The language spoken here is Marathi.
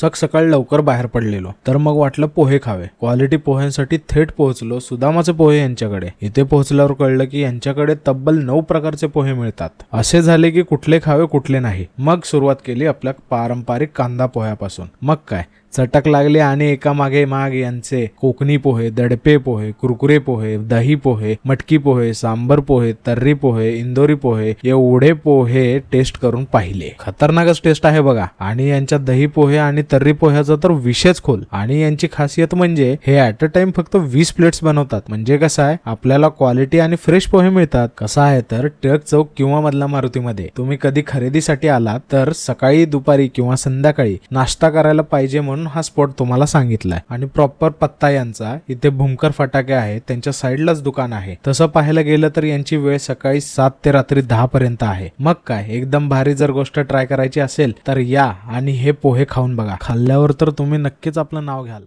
सक सकाळी लवकर बाहेर पडलेलो. तर मग वाटलं पोहे खावे. क्वालिटी पोह्यांसाठी थेट पोहोचलो सुदामाचे पोहे यांच्याकडे. इथे पोहोचल्यावर कळलं की यांच्याकडे तब्बल नऊ प्रकारचे पोहे मिळतात. असे झाले की कुठले खावे कुठले नाही. मग सुरुवात केली आपल्या पारंपरिक कांदा पोह्यापासून. मग काय? चटक लागले आणि एका मागे माग यांचे कोकणी पोहे दडपे पोहे कुरकुरे पोहे दही पोहे मटकी पोहे सांबर पोहे तर्री पोहे इंदोरी पोहे एवढे पोहे टेस्ट करून पाहिले. खतरनाकच टेस्ट आहे बघा. आणि यांच्या दही पोहे आणि तर्री पोह्याचा तर विषयच खोल. आणि यांची खासियत म्हणजे हे ऍट अ टाइम फक्त वीस प्लेट्स बनवतात. म्हणजे कसं आहे आपल्याला क्वालिटी आणि फ्रेश पोहे मिळतात. कसं आहे तर टिळक चौक किंवा मधला मारुतीमध्ये. तुम्ही कधी खरेदीसाठी आलात तर सकाळी दुपारी किंवा संध्याकाळी नाश्ता करायला पाहिजे म्हणून हा स्पॉट तुम्हाला सांगितलाय. आणि प्रॉपर पत्ता यांचा इथे भूमकर फटाके आहेत त्यांच्या साईडलाच दुकान आहे. तसं पाहायला गेलं तर यांची वेळ सकाळी सात ते रात्री दहा पर्यंत आहे. मग काय एकदम भारी जर गोष्ट ट्राय करायची असेल तर या आणि हे पोहे खाऊन बघा. खाल्ल्यावर तर तुम्ही नक्कीच आपलं नाव घ्याल.